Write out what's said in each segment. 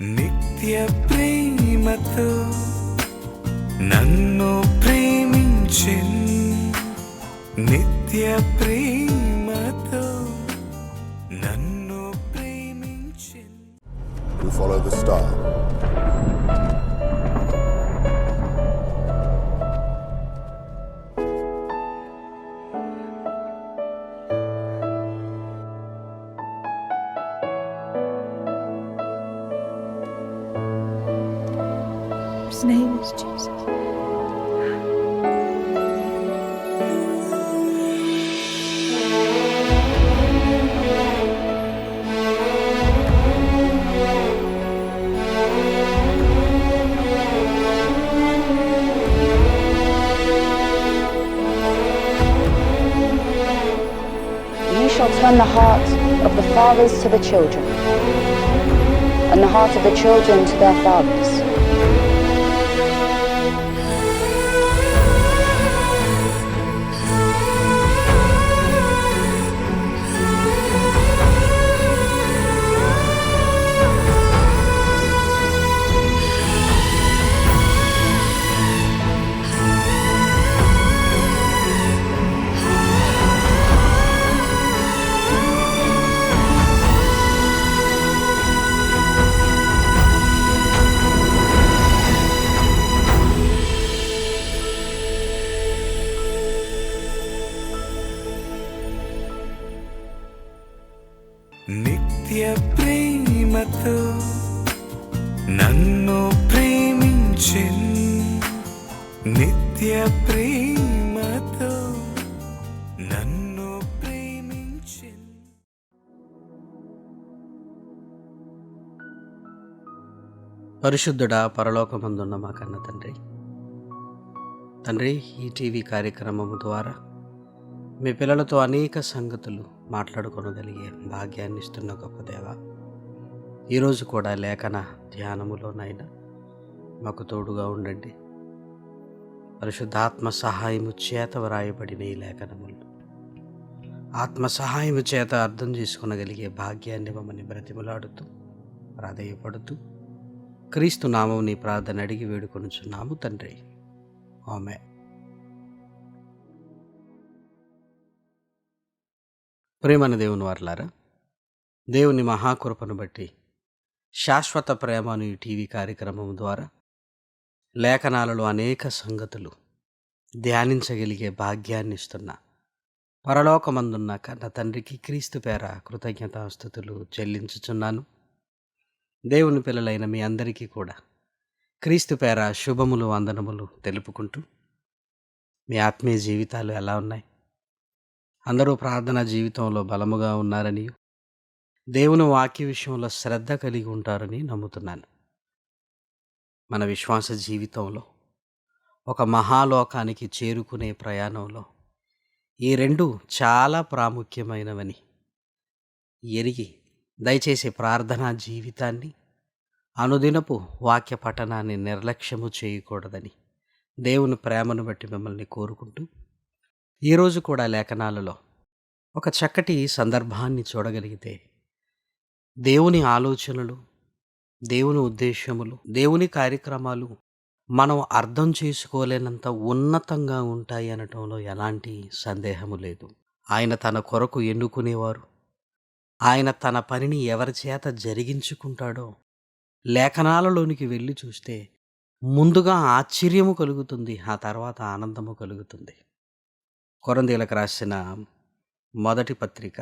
నిత్య ప్రేమతో నన్ను ప్రేమించిన్ నిత్య ప్రేమతో నన్ను ప్రేమించిన్ We follow the star. Shall turn the hearts of the fathers to the children, and the heart of the children to their fathers. నిత్య ప్రేమతో నన్ను ప్రేమించిన్ నిత్య ప్రేమతో నన్ను ప్రేమించిన్ పరిశుద్ధుడా పరలోకమందున్న మా కన్న తండ్రి. తండ్రి ఈ టీవీ కార్యక్రమం ద్వారా మీ పిల్లలతో అనేక సంగతులు మాట్లాడుకొనగలిగే భాగ్యాన్ని ఇస్తున్న గొప్ప దేవ. ఈరోజు కూడా లేఖన ధ్యానములోనైనా మాకు తోడుగా ఉండండి. పరిశుద్ధాత్మ సహాయము చేత వ్రాయబడిన ఈ లేఖనములు. ఆత్మ సహాయము చేత అర్థం చేసుకునగలిగే భాగ్యాన్ని మమ్మల్ని బ్రతిమలాడుతూ ప్రాధేయపడుతూ క్రీస్తు నామం నీ ప్రార్థన అడిగి వేడుకొనుచున్నాము తండ్రి. ఆమె ప్రేమన దేవుని వారలారా దేవుని మహాకృపను బట్టి శాశ్వత ప్రేమను ఈ టీవీ కార్యక్రమం ద్వారా లేఖనాలలో అనేక సంగతులు ధ్యానించగలిగే భాగ్యాన్ని ఇస్తున్న పరలోకమందున్న కన్న తండ్రికి క్రీస్తు పేర కృతజ్ఞతాస్థుతులు చెల్లించుచున్నాను. దేవుని పిల్లలైన మీ అందరికీ కూడా క్రీస్తు పేర శుభములు వందనములు తెలుపుకుంటూ మీ ఆత్మీయ జీవితాలు ఎలా ఉన్నాయి? అందరూ ప్రార్థన జీవితంలో బలముగా ఉన్నారని దేవుని వాక్య విషయంలో శ్రద్ధ కలిగి ఉంటారని నమ్ముతున్నాను. మన విశ్వాస జీవితంలో ఒక మహాలోకానికి చేరుకునే ప్రయాణంలో ఈ రెండు చాలా ప్రాముఖ్యమైనవని ఎరిగి దయచేసి ప్రార్థనా జీవితాన్ని అనుదినపు వాక్య పఠనాన్ని నిర్లక్ష్యము చేయకూడదని దేవుని ప్రేమను బట్టి మిమ్మల్ని కోరుకుంటూ ఈరోజు కూడా లేఖనాలలో ఒక చక్కటి సందర్భాన్ని చూడగలిగితే దేవుని ఆలోచనలు దేవుని ఉద్దేశములు దేవుని కార్యక్రమాలు మనం అర్థం చేసుకోలేనంత ఉన్నతంగా ఉంటాయి అనటంలో ఎలాంటి సందేహము లేదు. ఆయన తన కొరకు ఎన్నుకునేవారు. ఆయన తన పనిని ఎవరి చేత జరిగించుకుంటాడో లేఖనాలలోనికి వెళ్ళి చూస్తే ముందుగా ఆశ్చర్యము కలుగుతుంది ఆ తర్వాత ఆనందము కలుగుతుంది. కొరందీలకు రాసిన మొదటి పత్రిక.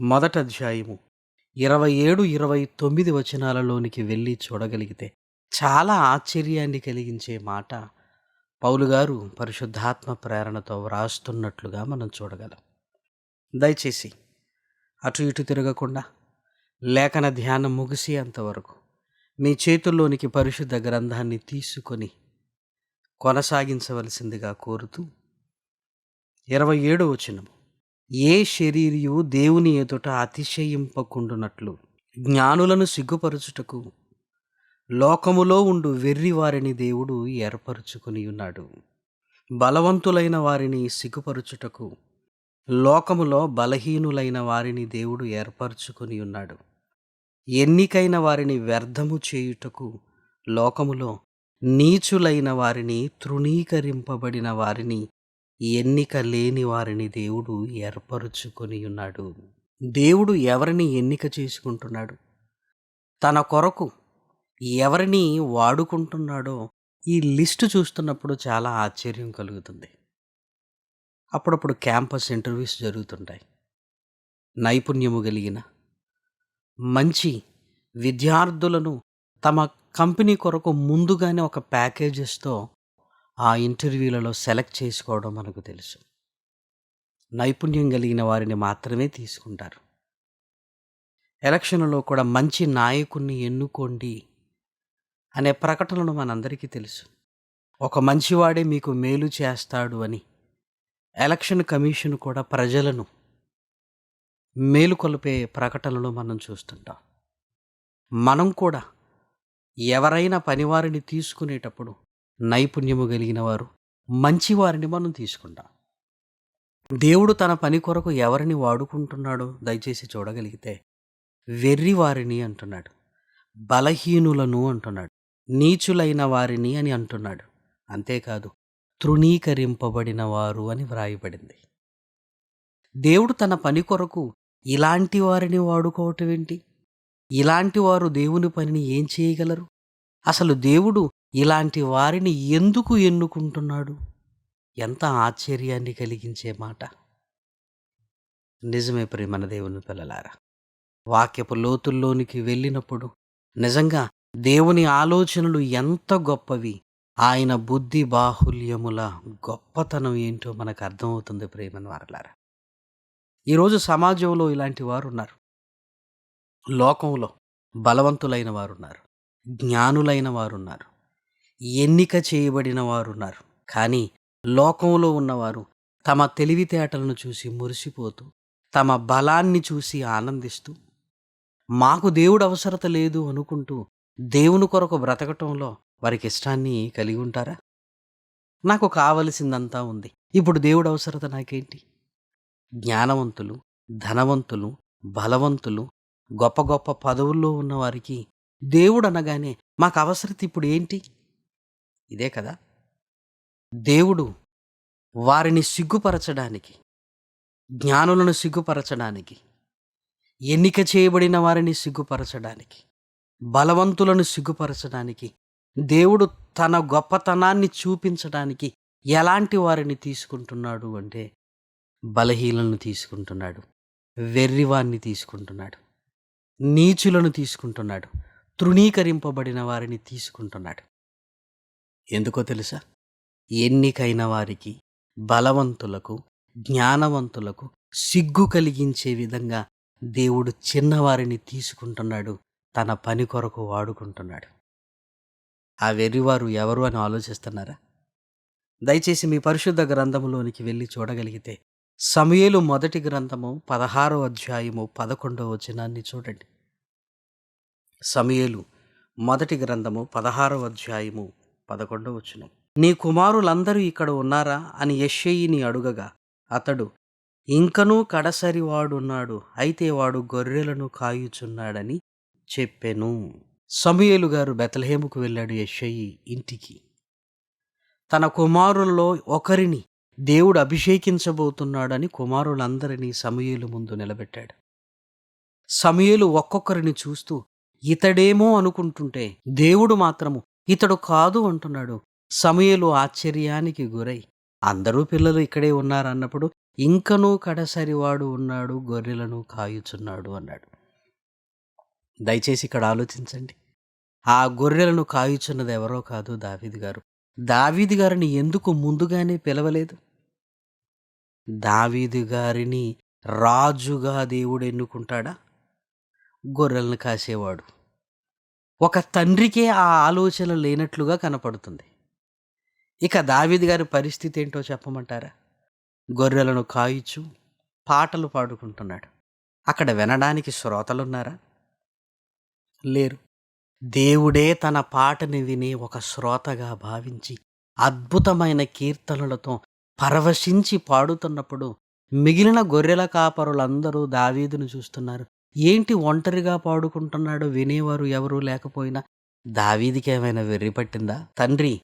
మొదటి అధ్యాయము ఇరవై ఏడు ఇరవై తొమ్మిది వచనాలలోనికి వెళ్ళి చూడగలిగితే చాలా ఆశ్చర్యాన్ని కలిగించే మాట పౌలు గారు పరిశుద్ధాత్మ ప్రేరణతో వ్రాస్తున్నట్లుగా మనం చూడగలం. దయచేసి అటు ఇటు తిరగకుండా లేఖన ధ్యానం ముగిసేంతవరకు మీ చేతుల్లోనికి పరిశుద్ధ గ్రంథాన్ని తీసుకొని కొనసాగించవలసిందిగా కోరుతూ ఇరవై ఏడు వచనము ఏ శరీరియు దేవుని ఎదుట అతిశయింపకుండునట్లు జ్ఞానులను సిగ్గుపరచుటకు లోకములో ఉండు వెర్రి వారిని దేవుడు ఏర్పరుచుకుని ఉన్నాడు బలవంతులైన వారిని సిగ్గుపరచుటకు లోకములో బలహీనులైన వారిని దేవుడు ఏర్పరచుకుని ఉన్నాడు ఎన్నికైన వారిని వ్యర్థము చేయుటకు లోకములో నీచులైన వారిని తృణీకరింపబడిన వారిని ఎన్నిక లేని వారిని దేవుడు ఏర్పరుచుకొని ఉన్నాడు. దేవుడు ఎవరిని ఎన్నిక చేసుకుంటున్నాడు? తన కొరకు ఎవరిని వాడుకుంటున్నాడో ఈ లిస్టు చూస్తున్నప్పుడు చాలా ఆశ్చర్యం కలుగుతుంది. అప్పుడప్పుడు క్యాంపస్ ఇంటర్వ్యూస్ జరుగుతుంటాయి. నైపుణ్యము కలిగిన మంచి విద్యార్థులను తమ కంపెనీ కొరకు ముందుగానే ఒక ప్యాకేజెస్తో ఆ ఇంటర్వ్యూలలో సెలెక్ట్ చేసుకోవడం మనకు తెలుసు. నైపుణ్యం కలిగిన వారిని మాత్రమే తీసుకుంటారు. ఎలక్షన్లో కూడా మంచి నాయకుణ్ణి ఎన్నుకోండి అనే ప్రకటనలు మనందరికీ తెలుసు. ఒక మంచివాడే మీకు మేలు చేస్తాడు అని ఎలక్షన్ కమిషన్ కూడా ప్రజలను మేలుకొల్పే ప్రకటనలు మనం చూస్తుంటాం. మనం కూడా ఎవరైనా పనివారిని తీసుకునేటప్పుడు నైపుణ్యము కలిగిన వారు మంచివారిని మనం తీసుకుంటాం. దేవుడు తన పని కొరకు ఎవరిని వాడుకుంటున్నాడో దయచేసి చూడగలిగితే వెర్రి వారిని అంటున్నాడు బలహీనులను అంటున్నాడు నీచులైన వారిని అని అంటున్నాడు. అంతేకాదు తృణీకరింపబడిన వారు అని వ్రాయబడింది. దేవుడు తన పని కొరకు ఇలాంటి వారిని వాడుకోవటం ఏంటి? ఇలాంటి వారు దేవుని పనిని ఏం చేయగలరు? అసలు దేవుడు ఇలాంటి వారిని ఎందుకు ఎన్నుకుంటున్నాడు? ఎంత ఆశ్చర్యాన్ని కలిగించే మాట. నిజమే ప్రేమన దేవుని పిల్లలారా వాక్యపు లోతుల్లోనికి వెళ్ళినప్పుడు నిజంగా దేవుని ఆలోచనలు ఎంత గొప్పవి ఆయన బుద్ధి బాహుల్యముల గొప్పతనం ఏంటో మనకు అర్థమవుతుంది ప్రేమను వారలారా. ఈరోజు సమాజంలో ఇలాంటి వారు ఉన్నారు లోకంలో బలవంతులైన వారున్నారు. జ్ఞానులైన వారు ఉన్నారు ఎన్నిక చేయబడిన వారు ఉన్నారు కానీ లోకంలో ఉన్నవారు తమ తెలివితేటలను చూసి మురిసిపోతూ తమ బలాన్ని చూసి ఆనందిస్తూ మాకు దేవుడు అవసరత లేదు అనుకుంటూ దేవుని కొరకు బ్రతకటంలో వారికి ఇష్టాన్ని కలిగి ఉంటారా? నాకు కావలసిందంతా ఉంది. ఇప్పుడు దేవుడు అవసరత నాకేంటి? జ్ఞానవంతులు ధనవంతులు బలవంతులు గొప్ప గొప్ప పదవుల్లో ఉన్నవారికి దేవుడు అనగానే మాకు అవసరత ఇప్పుడు ఏంటి? ఇదే కదా. దేవుడు వారిని సిగ్గుపరచడానికి జ్ఞానులను సిగ్గుపరచడానికి ఎన్నిక చేయబడిన వారిని సిగ్గుపరచడానికి బలవంతులను సిగ్గుపరచడానికి దేవుడు తన గొప్పతనాన్ని చూపించడానికి ఎలాంటి వారిని తీసుకుంటున్నాడు అంటే బలహీనలను తీసుకుంటున్నాడు వెర్రివాన్ని తీసుకుంటున్నాడు నీచులను తీసుకుంటున్నాడు తృణీకరింపబడిన వారిని తీసుకుంటున్నాడు. ఎందుకో తెలుసా? ఎన్నికైన వారికి బలవంతులకు జ్ఞానవంతులకు సిగ్గు కలిగించే విధంగా దేవుడు చిన్నవారిని తీసుకుంటున్నాడు తన పని కొరకు వాడుకుంటున్నాడు. ఆ వెర్రివారు ఎవరు అని ఆలోచిస్తున్నారా? దయచేసి మీ పరిశుద్ధ గ్రంథములోనికి వెళ్ళి చూడగలిగితే సమయలు మొదటి గ్రంథము పదహారో అధ్యాయము పదకొండవ వచనాన్ని చూడండి. సమయలు మొదటి గ్రంథము పదహారవ అధ్యాయము పదకొండవ వచనం. నీ కుమారులందరూ ఇక్కడ ఉన్నారా? అని యెషయిని అడుగగా అతడు ఇంకనూ కడసరి వాడున్నాడు అయితే వాడు గొర్రెలను కాయుచున్నాడని చెప్పెను. సమయలు గారు బెతలహేముకు వెళ్ళాడు యెషయి ఇంటికి. తన కుమారుల్లో ఒకరిని దేవుడు అభిషేకించబోతున్నాడని కుమారులందరినీ సమయలు ముందు నిలబెట్టాడు. సమయలు ఒక్కొక్కరిని చూస్తూ ఇతడేమో అనుకుంటుంటే దేవుడు మాత్రము ఇతడు కాదు అంటున్నాడు. సమయలు ఆశ్చర్యానికి గురై. అందరూ పిల్లలు ఇక్కడే ఉన్నారన్నప్పుడు ఇంకనూ కడసరివాడు ఉన్నాడు గొర్రెలను కాయుచున్నాడు అన్నాడు. దయచేసి ఇక్కడ ఆలోచించండి. ఆ గొర్రెలను కాయుచున్నది ఎవరో కాదు దావీది గారు. దావీది గారిని ఎందుకు ముందుగానే పిలవలేదు? దావీదు గారిని రాజుగా దేవుడు ఎన్నుకుంటాడా? గొర్రెలను కాసేవాడు. ఒక తండ్రికే ఆ ఆలోచన లేనట్లుగా కనపడుతుంది. ఇక దావిద్ గారి పరిస్థితి ఏంటో చెప్పమంటారా? గొర్రెలను కాయిచు పాటలు పాడుకుంటున్నాడు. అక్కడ వినడానికి శ్రోతలున్నారా? లేరు. దేవుడే తన పాటని విని ఒక శ్రోతగా భావించి అద్భుతమైన కీర్తనలతో పరవశించి పాడుతున్నప్పుడు మిగిలిన గొర్రెల కాపరులందరూ దావీదును చూస్తున్నారు. ఏంటి ఒంటరిగా పాడుకుంటున్నాడు వినేవారు ఎవరూ లేకపోయినా? దావీదికి ఏమైనా వెర్రి పట్టిందా? తండ్రి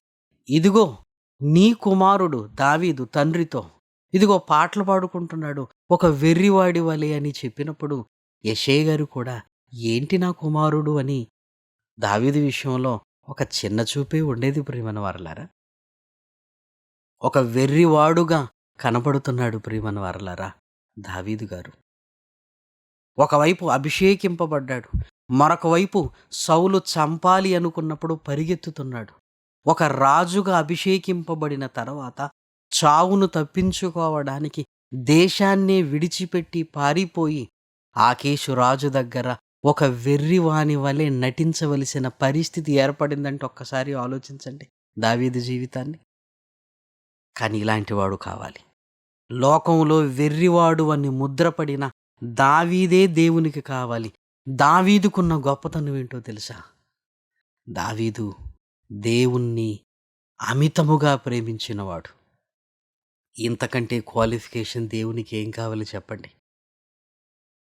ఇదిగో నీ కుమారుడు దావీదు తండ్రితో. ఇదిగో పాటలు పాడుకుంటున్నాడు ఒక వెర్రివాడి వలె అని చెప్పినప్పుడు యషే గారు కూడా ఏంటి నా కుమారుడు అని దావీదు విషయంలో ఒక చిన్న చూపే ఉండేది ప్రియమన వారలారా. ఒక వెర్రివాడుగా కనపడుతున్నాడు ప్రియమన వారలారా దావీదు గారు. ఒకవైపు అభిషేకింపబడ్డాడు మరొక వైపు సౌలు చంపాలి అనుకున్నప్పుడు పరిగెత్తుతున్నాడు. ఒక రాజుగా అభిషేకింపబడిన తర్వాత చావును తప్పించుకోవడానికి దేశాన్నే విడిచిపెట్టి పారిపోయి ఆకేషు రాజు దగ్గర ఒక వెర్రివాని వలె నటించవలసిన పరిస్థితి ఏర్పడిందంటే ఒక్కసారి ఆలోచించండి దావీదు జీవితాన్ని. కానీ ఇలాంటివాడు కావాలి. లోకంలో వెర్రివాడు అని ముద్రపడిన దావీదే దేవునికి కావాలి. దావీదుకున్న గొప్పతనం ఏంటో తెలుసా? దావీదు దేవుణ్ణి అమితముగా ప్రేమించినవాడు. ఇంతకంటే క్వాలిఫికేషన్ దేవునికి ఏం కావాలి చెప్పండి?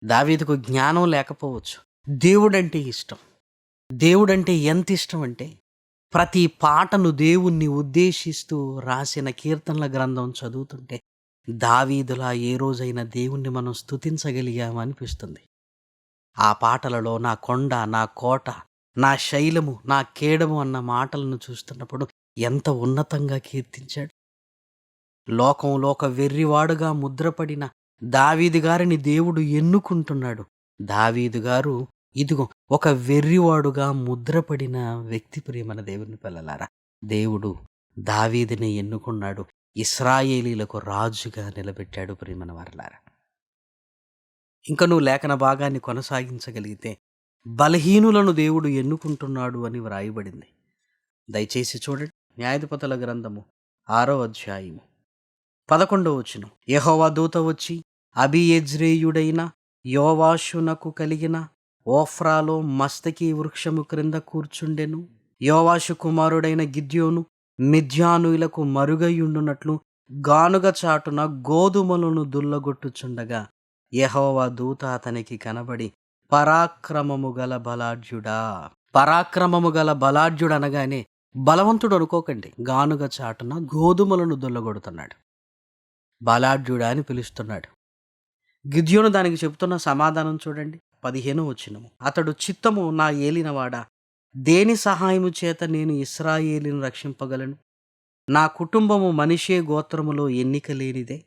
దావీదుకు జ్ఞానం లేకపోవచ్చు. దేవుడంటే ఇష్టం. దేవుడంటే ఎంత ఇష్టం అంటే ప్రతి పాటను దేవుణ్ణి ఉద్దేశిస్తూ రాసిన కీర్తనల గ్రంథం చదువుతుంటే దావీదులా ఏ రోజైనా దేవుణ్ణి మనం స్తుతించగలిగామనిపిస్తుంది ఆ పాటలలో నా కొండ నా కోట నా శైలము నా కేడము అన్న మాటలను చూస్తున్నప్పుడు ఎంత ఉన్నతంగా కీర్తించాడు. లోకంలో ఒక వెర్రివాడుగా ముద్రపడిన దావీదు గారిని దేవుడు ఎన్నుకుంటున్నాడు. దావీదు గారు ఇదిగో ఒక వెర్రివాడుగా ముద్రపడిన వ్యక్తి ప్రియమన దేవుని పిల్లలారా దేవుడు దావీదిని ఎన్నుకున్నాడు. ఇస్రాయేలీలకు రాజుగా నిలబెట్టాడు ప్రేమన వారలారా ఇంకా నువ్వు లేఖన భాగాన్ని కొనసాగించగలిగితే బలహీనులను దేవుడు ఎన్నుకుంటున్నాడు అని వ్రాయబడింది. దయచేసి చూడండి న్యాయధిపతుల గ్రంథము ఆరో అధ్యాయము పదకొండవ వచ్చును యహోవా దూత వచ్చి అభియజ్రేయుడైన యోవాషునకు కలిగిన ఓఫ్రాలో మస్తకి వృక్షము క్రింద కూర్చుండెను. యోవాషు కుమారుడైన గిద్యోను మిథ్యానుయులకు మరుగయుండునట్లు గానుగ చాటున గోధుమలను దుల్లగొట్టుచుండగా యహోవా దూత అతనికి కనబడి పరాక్రమము గల బలాఢ్యుడా పరాక్రమము గల బలాఢ్యుడు అనగానే బలవంతుడు అనుకోకండి. గానుగ చాటున గోధుమలను దుల్లగొడుతున్నాడు. బలాఢ్యుడా అని పిలుస్తున్నాడు. గిద్యోను దానికి చెబుతున్న సమాధానం చూడండి. పదిహేను వచ్చినము అతడు చిత్తము నా ఏలినవాడా? దేని సహాయము చేత నేను ఇస్రాయేలీని రక్షింపగలను? నా కుటుంబము మనిషే గోత్రములో ఎన్నిక లేనిదే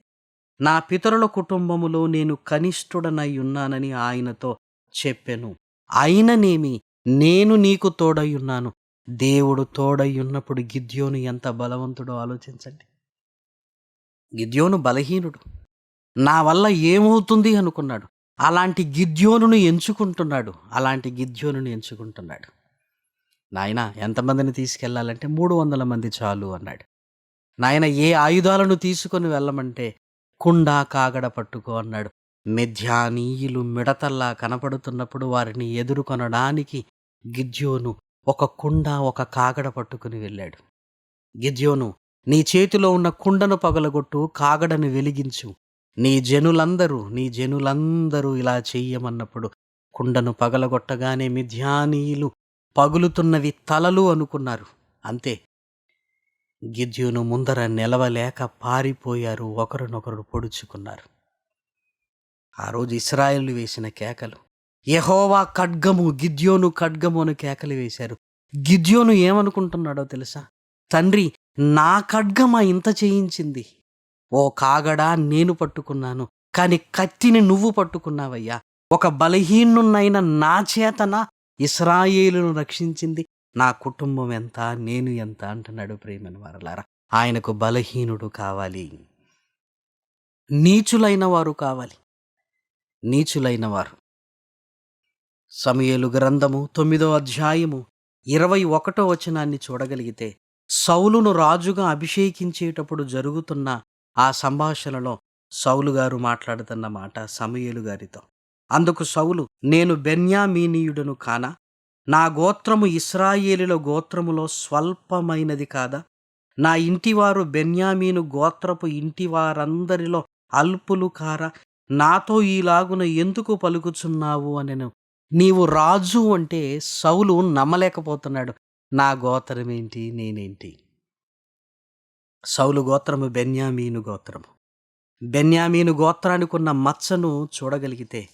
నా పితరుల కుటుంబములో నేను కనిష్ఠుడనై ఉన్నానని ఆయనతో చెప్పెను. అయిననేమి నేను నీకు తోడయ్యున్నాను దేవుడు తోడయ్యున్నప్పుడు గిద్యోను ఎంత బలవంతుడో ఆలోచించండి. గిద్యోను బలహీనుడు. నా వల్ల ఏమవుతుంది అనుకున్నాడు. అలాంటి గిద్యోనును ఎంచుకుంటున్నాడు. అలాంటి గిద్యోనును ఎంచుకుంటున్నాడు. నాయన ఎంతమందిని తీసుకెళ్ళాలంటే మూడు వందల మంది చాలు అన్నాడు. నాయన ఏ ఆయుధాలను తీసుకొని వెళ్ళమంటే కుండా కాగడ పట్టుకో అన్నాడు. మెధ్యానీయులు మిడతల్లా కనపడుతున్నప్పుడు వారిని ఎదుర్కొనడానికి గిద్యోను ఒక కుండ ఒక కాగడ పట్టుకుని వెళ్ళాడు. గిద్యోను నీ చేతిలో ఉన్న కుండను పగలగొట్టు కాగడను వెలిగించు. నీ జనులందరూ నీ జనులందరూ ఇలా చెయ్యమన్నప్పుడు కుండను పగలగొట్టగానే మిథ్యానీయులు పగులుతున్నవి తలలు అనుకున్నారు. అంతే. గిద్యోను ముందర నిలవలేక పారిపోయారు ఒకరినొకరు పొడుచుకున్నారు. ఆ రోజు ఇస్రాయేలు వేసిన కేకలు. యహోవా ఖడ్గము గిద్యోను ఖడ్గము అని కేకలు వేశారు. గిద్యోను ఏమనుకుంటున్నాడో తెలుసా? తండ్రి నా ఖడ్గమా ఇంత చేయించింది? ఓ కాగడా నేను పట్టుకున్నాను కాని కత్తిని నువ్వు పట్టుకున్నావయ్యా. ఒక బలహీనున్నైన నా చేతన? ఇస్రాయేలును రక్షించింది. నా కుటుంబం ఎంత నేను ఎంత అంటున్నాడు ప్రేమని వారలారా. ఆయనకు బలహీనుడు కావాలి. నీచులైన వారు కావాలి. నీచులైన వారు. సమయలు గ్రంథము తొమ్మిదో అధ్యాయము ఇరవై ఒకటో వచనాన్ని చూడగలిగితే సౌలును రాజుగా అభిషేకించేటప్పుడు జరుగుతున్న ఆ సంభాషణలో సౌలు గారు మాట్లాడుతున్న మాట సమయలు గారితో. అందుకు సౌలు నేను బెన్యామీనీయుడును కానా? నా గోత్రము ఇస్రాయేలుల గోత్రములో స్వల్పమైనది కాదా? నా ఇంటివారు బెన్యామీను గోత్రపు ఇంటివారందరిలో అల్పులు కారా? నాతో ఈలాగున ఎందుకు పలుకుచున్నావు? అనెను. నీవు రాజు అంటే సౌలు నమ్మలేకపోతున్నాడు. నా గోత్రమేంటి? నేనేంటి? సౌలు గోత్రము బెన్యామీను గోత్రము. బెన్యామీను గోత్రానికి ఉన్న మచ్చను చూడగలిగితే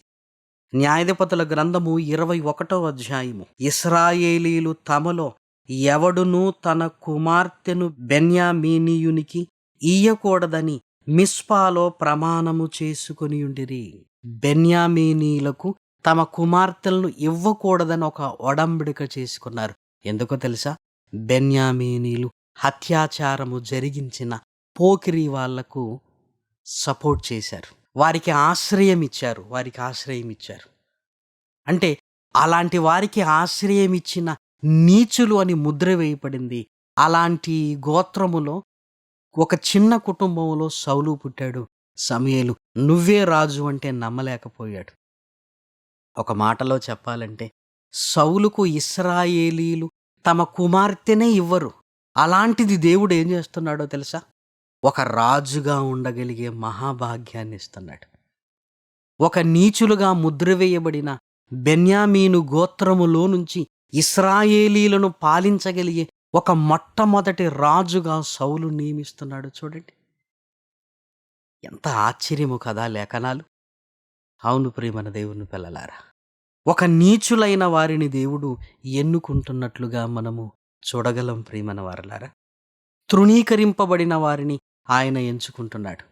న్యాయాధిపతుల గ్రంథము ఇరవై ఒకటో అధ్యాయము. ఇస్రాయేలీలు తమలో ఎవడునూ తన కుమార్తెను బెన్యామీనీయునికి ఇయ్యకూడదని మిస్పాలో ప్రమాణము చేసుకొనియుండిరి. బెన్యామీనీలకు తమ కుమార్తెలను ఇవ్వకూడదని ఒక ఒడంబడిక చేసుకున్నారు. ఎందుకో తెలుసా? బెన్యామీనీలు హత్యాచారము జరిగించిన పోకిరి వాళ్ళకు సపోర్ట్ చేశారు. వారికి ఆశ్రయం ఇచ్చారు వారికి ఆశ్రయం ఇచ్చారు అంటే అలాంటి వారికి ఆశ్రయం ఇచ్చిన నీచులు అని ముద్ర వేయబడింది. అలాంటి గోత్రములో ఒక చిన్న కుటుంబంలో సౌలు పుట్టాడు సమయలు నువ్వే రాజు అంటే నమ్మలేకపోయాడు. ఒక మాటలో చెప్పాలంటే సౌలుకు ఇస్రాయేలీలు తమ కుమార్తెనే ఇవ్వరు. అలాంటిది దేవుడు ఏం చేస్తున్నాడో తెలుసా? ఒక రాజుగా ఉండగలిగే మహాభాగ్యాన్ని ఇస్తున్నాడు. ఒక నీచులుగా ముద్ర వేయబడిన బెన్యామీను గోత్రములో నుంచి ఇస్రాయేలీలను పాలించగలిగే ఒక మొట్టమొదటి రాజుగా సౌలు నియమిస్తున్నాడు చూడండి. ఎంత ఆశ్చర్యము కదా లేఖనాలు. అవును ప్రియమన దేవుని పిల్లలారా ఒక నీచులైన వారిని దేవుడు ఎన్నుకుంటున్నట్లుగా మనము చూడగలం ప్రియమన వారలారా. తృణీకరింపబడిన వారిని ఆయన ఎంచుకుంటున్నాడు.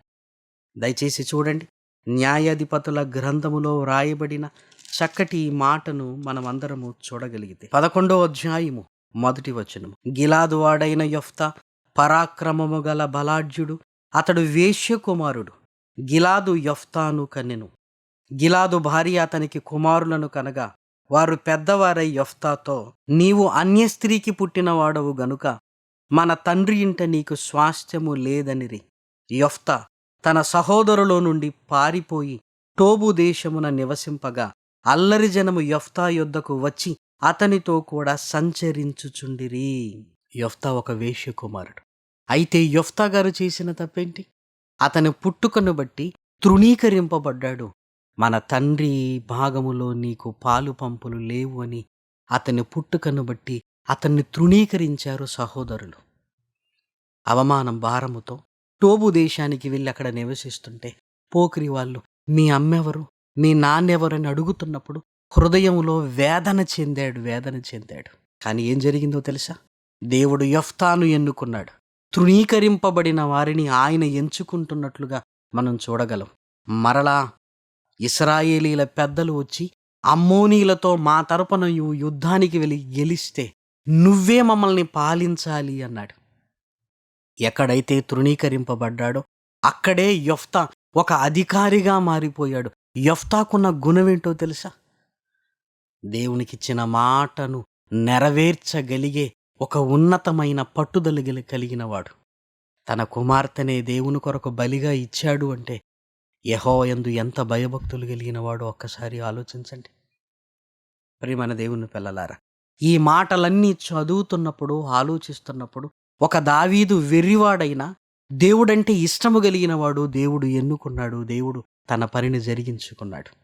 దయచేసి చూడండి. న్యాయాధిపతుల గ్రంథములో వ్రాయబడిన చక్కటి మాటను మనమందరము చూడగలిగితే. పదకొండో అధ్యాయము మొదటి వచనము. గిలాదు వాడైన యొఫ్తా పరాక్రమము గల బలాఢ్యుడు అతడు వేశ్య కుమారుడు. గిలాదు యొఫ్తాను కన్నెను. గిలాదు భార్య అతనికి కుమారులను కనగా వారు పెద్దవారై యొఫ్తాతో నీవు అన్య స్త్రీకి పుట్టినవాడవు గనుక మన తండ్రి ఇంట నీకు స్వాస్థ్యము లేదనిరి. యొఫ్త తన సహోదరులో నుండి పారిపోయి టోబు దేశమున నివసింపగా అల్లరి జనము యొఫ్తా యొద్దకు వచ్చి అతనితో కూడా సంచరించుచుండిరి. యొఫ్తా ఒక వేష్య కుమారుడు. అయితే యొఫ్తా గారు చేసిన తప్పేంటి? అతని పుట్టుకను బట్టి తృణీకరింపబడ్డాడు. మన తండ్రి భాగములో నీకు పాలు పంపులు లేవు అని అతని పుట్టుకను బట్టి అతన్ని తృణీకరించారు సహోదరులు. అవమానం భారముతో టోబు దేశానికి వెళ్ళి అక్కడ నివసిస్తుంటే పోకిరి వాళ్ళు మీ అమ్మెవరు? మీ నాన్నెవరని అడుగుతున్నప్పుడు హృదయంలో వేదన చెందాడు వేదన చెందాడు. కానీ ఏం జరిగిందో తెలుసా? దేవుడు యఫ్తాను ఎన్నుకున్నాడు. తృణీకరింపబడిన వారిని ఆయన ఎంచుకుంటున్నట్లుగా మనం చూడగలం. మరలా ఇస్రాయేలీల పెద్దలు వచ్చి అమ్మోనీలతో మా తరపున యుద్ధానికి వెళ్ళి గెలిస్తే నువ్వే మమ్మల్ని పాలించాలి అన్నాడు. ఎక్కడైతే తృణీకరింపబడ్డాడో అక్కడే యొఫ్తా ఒక అధికారిగా మారిపోయాడు. యొఫ్తాకున్న గుణమేంటో తెలుసా? దేవునికిచ్చిన మాటను నెరవేర్చగలిగే ఒక ఉన్నతమైన పట్టుదల కలిగినవాడు. తన కుమార్తెనే దేవుని కొరకు బలిగా ఇచ్చాడు అంటే యహో యందు ఎంత భయభక్తులు కలిగినవాడో ఒక్కసారి ఆలోచించండి. ప్రియమైన దేవుని పిల్లలారా ఈ మాటలన్నీ చదువుతున్నప్పుడు ఆలోచిస్తున్నప్పుడు ఒక దావీదు వెర్రివాడైనా దేవుడంటే ఇష్టము కలిగినవాడు దేవుడు ఎన్నుకున్నాడు దేవుడు తన పనిని జరిగించుకున్నాడు.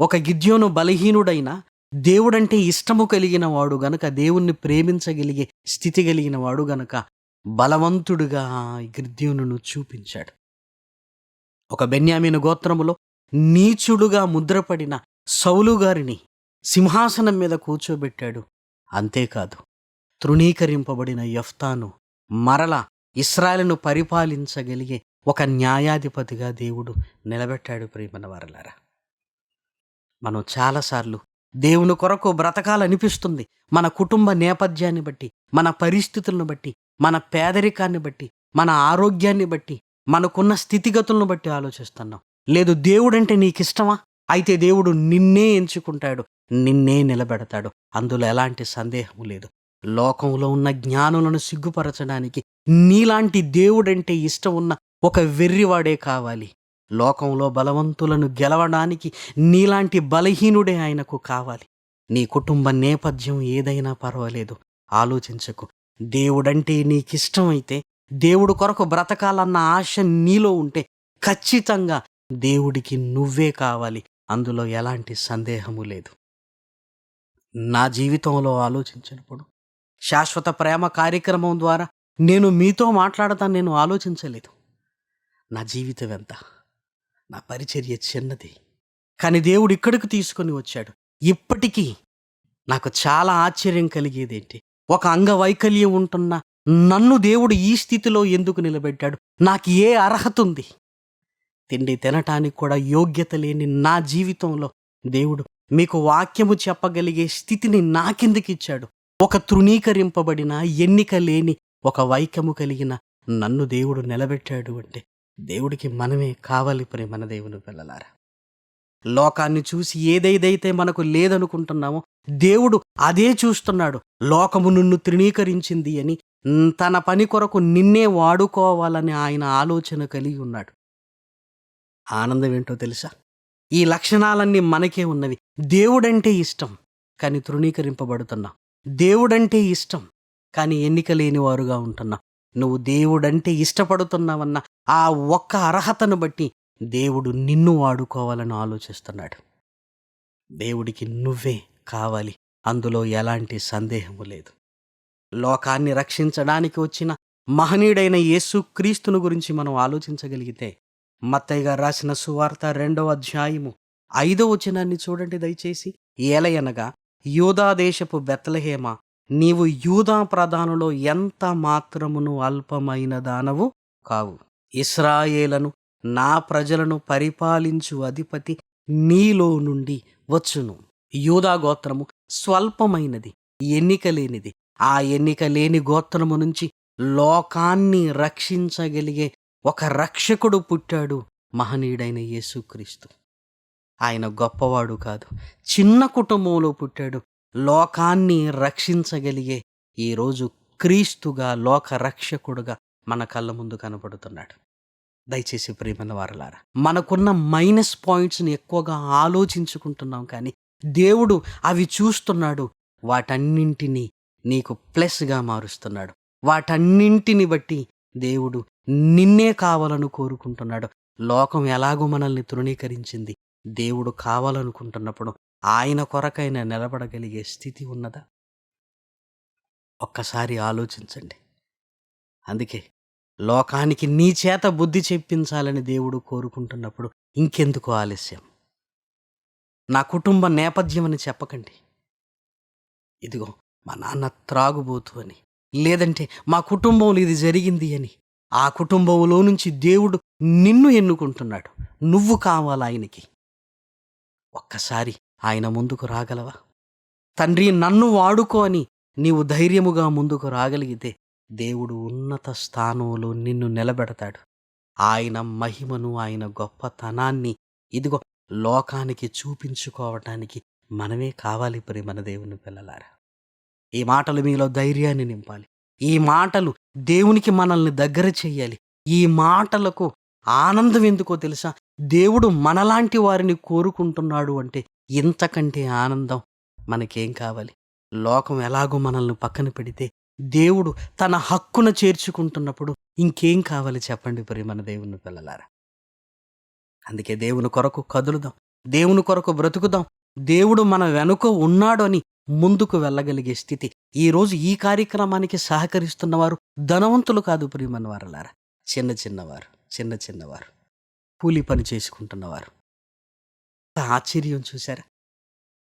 ఒక గిద్యోను బలహీనుడైనా దేవుడంటే ఇష్టము కలిగిన వాడు గనక దేవుణ్ణి ప్రేమించగలిగే స్థితి కలిగిన వాడు గనక బలవంతుడుగా గిద్యోను చూపించాడు. ఒక బెన్యామీను గోత్రములో నీచుడుగా ముద్రపడిన సౌలు గారిని సింహాసనం మీద కూర్చోబెట్టాడు. అంతేకాదు తృణీకరింపబడిన యఫ్తాను మరల ఇస్రాయలను పరిపాలించగలిగే ఒక న్యాయాధిపతిగా దేవుడు నిలబెట్టాడు ప్రియమన వారలారా. మనం చాలాసార్లు దేవుని కొరకు బ్రతకాలనిపిస్తుంది. మన కుటుంబ నేపథ్యాన్ని బట్టి మన పరిస్థితులను బట్టి మన పేదరికాన్ని బట్టి మన ఆరోగ్యాన్ని బట్టి మనకున్న స్థితిగతులను బట్టి ఆలోచిస్తున్నాం. లేదు దేవుడంటే నీకు ఇష్టమా అయితే దేవుడు నిన్నే ఎంచుకుంటాడు నిన్నే నిలబెడతాడు. అందులో ఎలాంటి సందేహం లేదు. లోకంలో ఉన్న జ్ఞానులను సిగ్గుపరచడానికి నీలాంటి దేవుడంటే ఇష్టం ఉన్న ఒక వెర్రివాడే కావాలి. లోకంలో బలవంతులను గెలవడానికి నీలాంటి బలహీనుడే ఆయనకు కావాలి. నీ కుటుంబ నేపథ్యం ఏదైనా పర్వాలేదు. ఆలోచించకు. దేవుడంటే నీకిష్టమైతే దేవుడు కొరకు బ్రతకాలన్న ఆశ నీలో ఉంటే ఖచ్చితంగా దేవుడికి నువ్వే కావాలి. అందులో ఎలాంటి సందేహము లేదు. నా జీవితంలో ఆలోచించినప్పుడు శాశ్వత ప్రేమ కార్యక్రమం ద్వారా నేను మీతో మాట్లాడతాను నేను ఆలోచించలేదు. నా జీవితం ఎంత? నా పరిచర్య చిన్నది. కానీ దేవుడు ఇక్కడికి తీసుకొని వచ్చాడు. ఇప్పటికీ నాకు చాలా ఆశ్చర్యం కలిగేదేంటి? ఒక అంగవైకల్యం ఉంటున్న నన్ను దేవుడు ఈ స్థితిలో ఎందుకు నిలబెట్టాడు? నాకు ఏ అర్హత ఉంది? తిండి తినటానికి కూడా యోగ్యత లేని నా జీవితంలో దేవుడు మీకు వాక్యము చెప్పగలిగే స్థితిని నాకెందుకు ఇచ్చాడు? ఒక తృణీకరింపబడిన ఎన్నిక లేని ఒక వైకము కలిగిన నన్ను దేవుడు నిలబెట్టాడు అంటే దేవుడికి మనమే కావాలి ప్రేమన దేవుని పిల్లలారా. లోకాన్ని చూసి ఏదేదైతే మనకు లేదనుకుంటున్నామో దేవుడు అదే చూస్తున్నాడు. లోకము నిన్ను తృణీకరించింది అని తన పని కొరకు నిన్నే వాడుకోవాలని ఆయన ఆలోచన కలిగి ఉన్నాడు. ఆనందం ఏంటో తెలుసా? ఈ లక్షణాలన్నీ మనకే ఉన్నవి. దేవుడంటే ఇష్టం కానీ తృణీకరింపబడుతున్నాం. దేవుడంటే ఇష్టం కానీ ఎన్నిక లేని వారుగా ఉంటున్నాం. నువ్వు దేవుడంటే ఇష్టపడుతున్నావన్న ఆ ఒక్క అర్హతను బట్టి దేవుడు నిన్ను వాడుకోవాలని ఆలోచిస్తున్నాడు. దేవుడికి నువ్వే కావాలి. అందులో ఎలాంటి సందేహము లేదు. లోకాన్ని రక్షించడానికి వచ్చిన మహనీయుడైన యేసుక్రీస్తును గురించి మనం ఆలోచించగలిగితే మత్తయ్య గారు రాసిన సువార్త రెండవ అధ్యాయము ఐదో వచనాన్ని చూడండి దయచేసి. ఏలయనగా యూదా దేశపు బెత్తలహేమ నీవు యూదా ప్రధానులో ఎంత మాత్రమును అల్పమైన దానవు కావు. ఇస్రాయేలను నా ప్రజలను పరిపాలించు అధిపతి నీలో నుండి వచ్చును. యూదా గోత్రము స్వల్పమైనది ఎన్నిక లేనిది. ఆ ఎన్నిక లేని గోత్రము నుంచి లోకాన్ని రక్షించగలిగే ఒక రక్షకుడు పుట్టాడు మహనీయుడైన యేసుక్రీస్తు. ఆయన గొప్పవాడు కాదు చిన్న కుటుంబంలో పుట్టాడు. లోకాన్ని రక్షించగలిగే ఈరోజు క్రీస్తుగా లోక రక్షకుడుగా మన కళ్ళ ముందు కనపడుతున్నాడు. దయచేసి ప్రేమన వారలారా మనకున్న మైనస్ పాయింట్స్ని ఎక్కువగా ఆలోచించుకుంటున్నాం కానీ దేవుడు అవి చూస్తున్నాడు. వాటన్నింటినీ నీకు ప్లస్గా మారుస్తున్నాడు. వాటన్నింటిని బట్టి దేవుడు నిన్నే కావాలని కోరుకుంటున్నాడు. లోకం ఎలాగో మనల్ని తృణీకరించింది. దేవుడు కావాలనుకుంటున్నప్పుడు ఆయన కొరకైన నిలబడగలిగే స్థితి ఉన్నదా? ఒక్కసారి ఆలోచించండి. అందుకే లోకానికి నీ చేత బుద్ధి చెప్పించాలని దేవుడు కోరుకుంటున్నప్పుడు ఇంకెందుకు ఆలస్యం? నా కుటుంబ నేపథ్యం అని చెప్పకండి. ఇదిగో మా నాన్న త్రాగుబోతు అని లేదంటే మా కుటుంబంలో ఇది జరిగింది అని. ఆ కుటుంబంలో నుంచి దేవుడు నిన్ను ఎన్నుకుంటున్నాడు. నువ్వు కావాలి ఆయనకి. ఒక్కసారి ఆయన ముందుకు రాగలవా? తండ్రి నన్ను వాడుకోని నీవు ధైర్యముగా ముందుకు రాగలిగితే దేవుడు ఉన్నత స్థానంలో నిన్ను నిలబెడతాడు. ఆయన మహిమను ఆయన గొప్పతనాన్ని ఇదిగో లోకానికి చూపించుకోవటానికి మనమే కావాలి ప్రేమన దేవుని పిల్లలారా. ఈ మాటలు మీలో ధైర్యాన్ని నింపాలి. ఈ మాటలు దేవునికి మనల్ని దగ్గర చేయాలి ఈ మాటలకు ఆనందం ఎందుకో తెలుసా? దేవుడు మనలాంటి వారిని కోరుకుంటున్నాడు అంటే ఇంతకంటే ఆనందం మనకేం కావాలి? లోకం ఎలాగో మనల్ని పక్కన పెడితే దేవుడు తన హక్కున చేర్చుకుంటున్నప్పుడు ఇంకేం కావాలి చెప్పండి ప్రి మన దేవుని పిల్లలారా? అందుకే దేవుని కొరకు కదులుదాం. దేవుని కొరకు బ్రతుకుదాం. దేవుడు మన వెనుక ఉన్నాడు అని ముందుకు వెళ్ళగలిగే స్థితి. ఈరోజు ఈ కార్యక్రమానికి సహకరిస్తున్నవారు ధనవంతులు కాదు ప్రియమని వారలారా. చిన్న చిన్నవారు చిన్న చిన్నవారు కూలి పని చేసుకుంటున్నవారు ఎంత ఆశ్చర్యం చూశారా?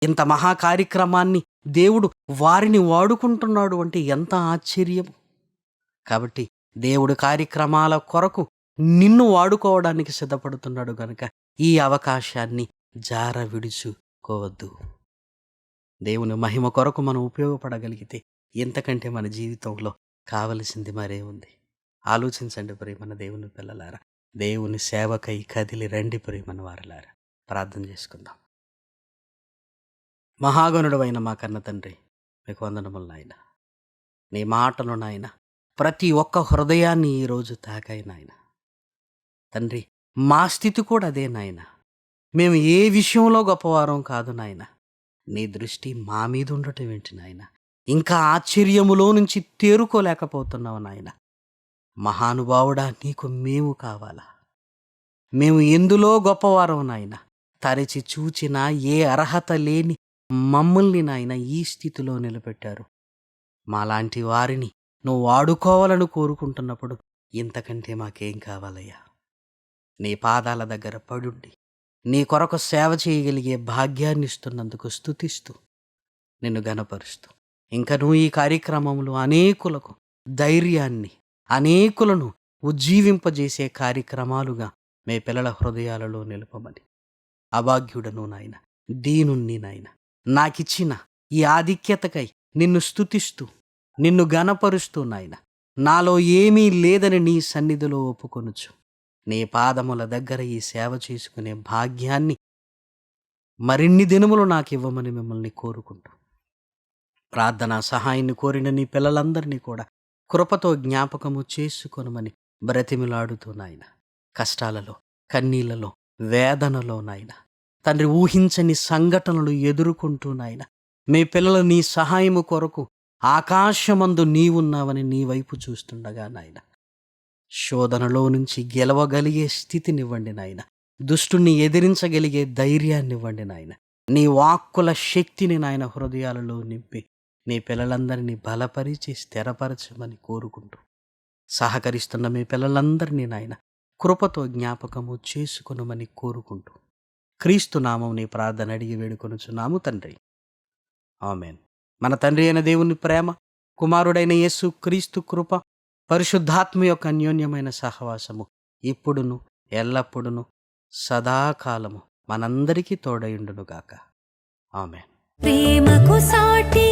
ఇంత మహా కార్యక్రమాన్ని దేవుడు వారిని వాడుకుంటున్నాడు అంటే ఎంత ఆశ్చర్యం. కాబట్టి దేవుడు కార్యక్రమాల కొరకు నిన్ను వాడుకోవడానికి సిద్ధపడుతున్నాడు కనుక ఈ అవకాశాన్ని జార విడుచుకోవద్దు దేవుని మహిమ కొరకు మనం ఉపయోగపడగలిగితే ఎంతకంటే మన జీవితంలో కావలసింది మరే ఉంది. ఆలోచించండి ప్రేమన దేవుని పిల్లలారా. దేవుని సేవకై కదిలి రండి ప్రేమన వారలారా. ప్రార్థన చేసుకుందాం. మహాగణుడు అయిన మా కన్న తండ్రి మీకు వందనములు నాయన. నీ మాటలు నాయన ప్రతి ఒక్క హృదయాన్ని ఈరోజు తాకాయి నాయన. తండ్రి మా స్థితి కూడా అదే నాయన. మేము ఏ విషయంలో గొప్పవారం కాదు నాయనా. నీ దృష్టి మా మీద ఉండటం ఏంటి నాయన? ఇంకా ఆశ్చర్యములో నుంచి తేరుకోలేకపోతున్నావు నాయన. మహానుభావుడా నీకు మేము కావాలా? మేము ఎందులో గొప్పవారం నాయన? తరచి చూచిన ఏ అర్హత లేని మమ్మల్ని నాయన ఈ స్థితిలో నిలబెట్టారు. మాలాంటి వారిని నువ్వు వాడుకోవాలని కోరుకుంటున్నప్పుడు ఇంతకంటే మాకేం కావాలయ్యా? నీ పాదాల దగ్గర పడుండి. నీ కొరకు సేవ చేయగలిగే భాగ్యాన్ని ఇస్తున్నందుకు స్థుతిస్తూ నిన్ను గనపరుస్తూ ఇంకా నువ్వు ఈ కార్యక్రమంలో అనేకులకు ధైర్యాన్ని అనేకులను ఉజ్జీవింపజేసే కార్యక్రమాలుగా మీ పిల్లల హృదయాలలో నిలపమని. అభాగ్యుడను నాయన దీనుణ్ణి నాయన నాకిచ్చిన ఈ ఆధిక్యతకై నిన్ను స్థుతిస్తూ నిన్ను గనపరుస్తూ నాయన నాలో ఏమీ లేదని నీ సన్నిధిలో ఒప్పుకొనుచు. నీ పాదముల దగ్గర ఈ సేవ చేసుకునే భాగ్యాన్ని మరిన్ని దినములు నాకు ఇవ్వమని మిమ్మల్ని కోరుకుంటూ ప్రార్థనా సహాయాన్ని కోరిన నీ పిల్లలందరినీ కూడా కృపతో జ్ఞాపకము చేసుకొనమని బ్రతిమిలాడుతూ నాయన. కష్టాలలో కన్నీళ్ళలో వేదనలో నాయన. తండ్రి ఊహించని సంఘటనలు ఎదుర్కొంటూ నాయన. మీ పిల్లలు నీ సహాయము కొరకు ఆకాశమందు నీవున్నావని నీ వైపు చూస్తుండగా నాయన. శోధనలో నుంచి గెలవగలిగే స్థితినివ్వండి నాయన. దుష్టుణ్ణి ఎదిరించగలిగే ధైర్యాన్నివ్వండి నాయన. నీ వాక్కుల శక్తిని నాయన హృదయాలలో నింపి నీ పిల్లలందరినీ బలపరిచి స్థిరపరచమని కోరుకుంటూ సహకరిస్తున్న మీ పిల్లలందరినీ నాయన కృపతో జ్ఞాపకము చేసుకునమని కోరుకుంటూ క్రీస్తు నామం నీ ప్రార్థన అడిగి వేడుకొనుచున్నాము తండ్రి. ఆమెన్. మన తండ్రి అయిన దేవుని ప్రేమ కుమారుడైన యేసు క్రీస్తు కృప పరిశుద్ధాత్మ యొక్క అన్యోన్యమైన సహవాసము ఇప్పుడును ఎల్లప్పుడును సదాకాలము మనందరికీ తోడయుండునుగాక ఆమె ప్రేమకు సాటి